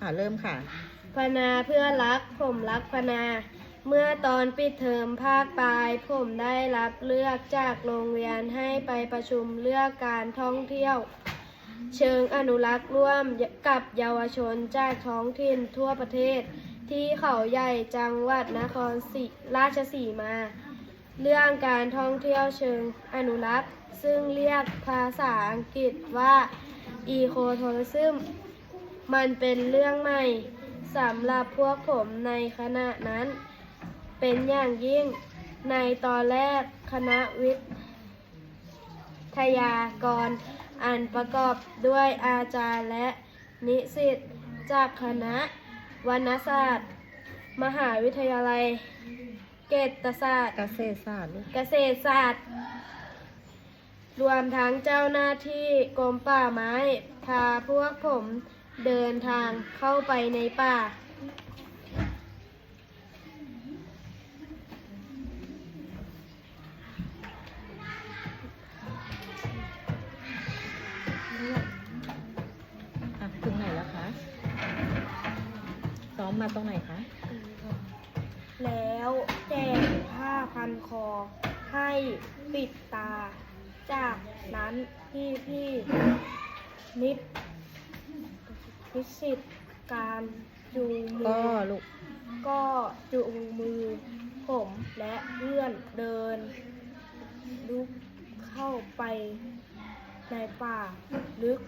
อ่าเริ่มค่ะ พนาเพื่อรักผมรักพนา เมื่อตอนปิดเทอมภาคปลาย ผมได้รับเลือกจากโรงเรียนให้ไปประชุมเลือกการท่องเที่ยว เชิงอนุรักษ์ร่วมกับเยาวชนจากท้องถิ่นทั่วประเทศ ที่เขาใหญ่จังหวัดนครศรีราชสีมา เรื่องการท่องเที่ยวเชิงอนุรักษ์ ซึ่งเรียกภาษาอังกฤษว่า Eco-tourism มันเป็นเรื่องใหม่สำหรับพวกผมในคณะนั้น เป็นอย่างยิ่งในตอนแรกคณะวิทยากร อันประกอบด้วยอาจารย์และนิสิตจากคณะวรรณศาสตร์ มหาวิทยาลัย เกษตรศาสตร์ เกษตรศาสตร์ลูกเกษตรศาสตร์ รวมทั้งเจ้าหน้าที่กรมป่าไม้ พาพวกผม เดินทางเข้าไปในป่า อะถึงไหนแล้วคะ ซ้อมมาตรงไหนคะ แล้วแจกผ้าพันคอให้ปิดตา จากนั้นพี่พี่ๆนิด พิสิทธิ์การจูงมืก็อลูกก็จูงมือผมและเพื่อนเดิน ลุกเข้าไปในป่าลึก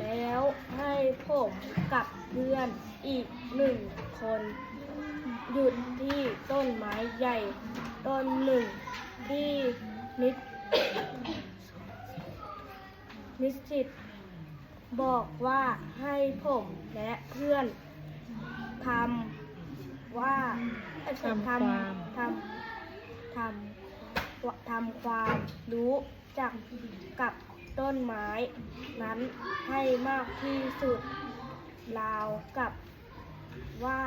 แล้วให้ผมกับเพื่อนอีกหนึ่งคน หยุดที่ต้นไม้ใหญ่ ต้นหนึ่งที่นิด นิสิต บอกว่าให้ผมและเพื่อนทำว่าเอ่อทำทำทำทำความรู้จักกับต้นไม้นั้นให้มากที่สุดราวกับว่า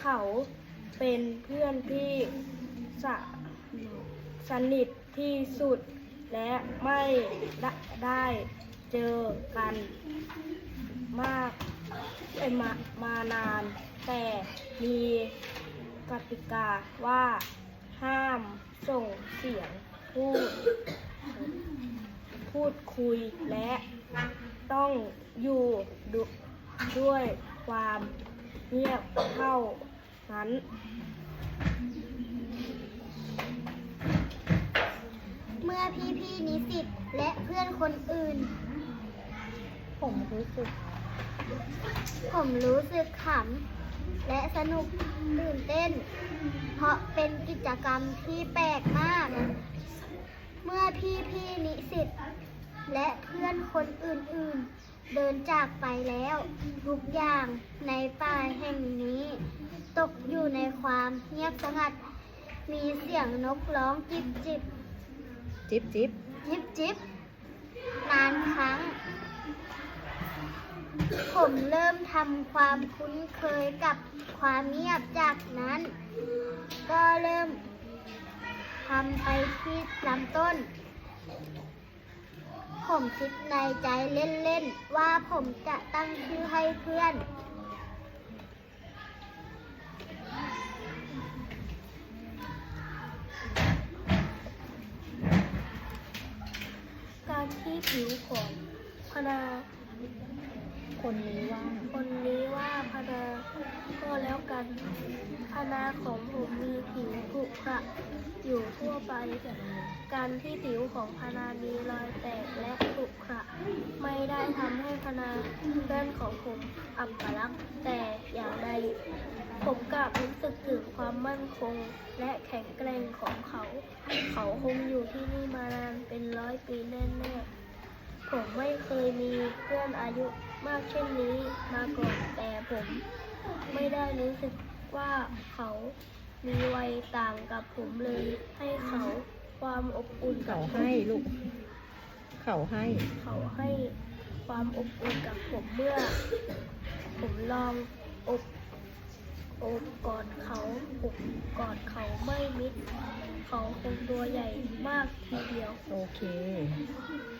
เขาเป็นเพื่อนที่สสนิทที่สุดและไม่ได้ เจอกันมากมามานาน แต่มีกติกาว่าห้ามส่งเสียงพูด พูดคุยและต้องอยู่ดด้วยความเงียบเท่านั้น เมื่อพี่ๆนิสิตและเพื่อนคนอื่น ผมรู้สึก ผมรู้สึกขำและสนุกตื่นเต้น เพราะเป็นกิจกรรมที่แปลกมาก เมื่อพี่ๆนิสิตและเพื่อนคนอื่นๆ เดินจากไปแล้ว ทุกอย่างในป่าแห่งนี้ ตกอยู่ในความเงียบสงัด มีเสียงนกร้องจิบจิบจิ๊บจิ๊บจิบจิบนานครั้ง ผมเริ่มทำความคุ้นเคยกับความเงียบจากนั้น ก็เริ่มทำไปที่ลำต้น ผมคิดในใจเล่นๆ ว่าผมจะตั้งชื่อให้เพื่อน การที่ผิวของพนา คนนี้ว่า คนนี้ว่าพนาก็แล้วกันพนาของผมมีผิวขรุขระอยู่ทั่วไปการที่ผิวของพนามีรอยแตกและขรุขระไม่ได้ทำให้พนาเพื่อนของผมอับปลักษ์แต่อย่างใดผมกลับรู้สึกถึงความมั่นคงและแข็งแกร่งของเขา เขาคงอยู่ที่นี่มานานเป็นร้อยปีแน่ๆ ผมไม่เคยมีเพื่อนอายุมากเช่นนี้มาก่อนแต่ผมไม่ได้รู้สึกว่าเขามีวัยต่างกับผมเลย ให้เขาความอบอุ่นกัเขาผมให้ลูก เขาให้ เขาให้ความอบอุ่นกับผมเมื่อ ผมลองอบอบกอดเขาอบกอดเขาไม่มิด เขาคงตัวใหญ่มากทีเดียว โอเค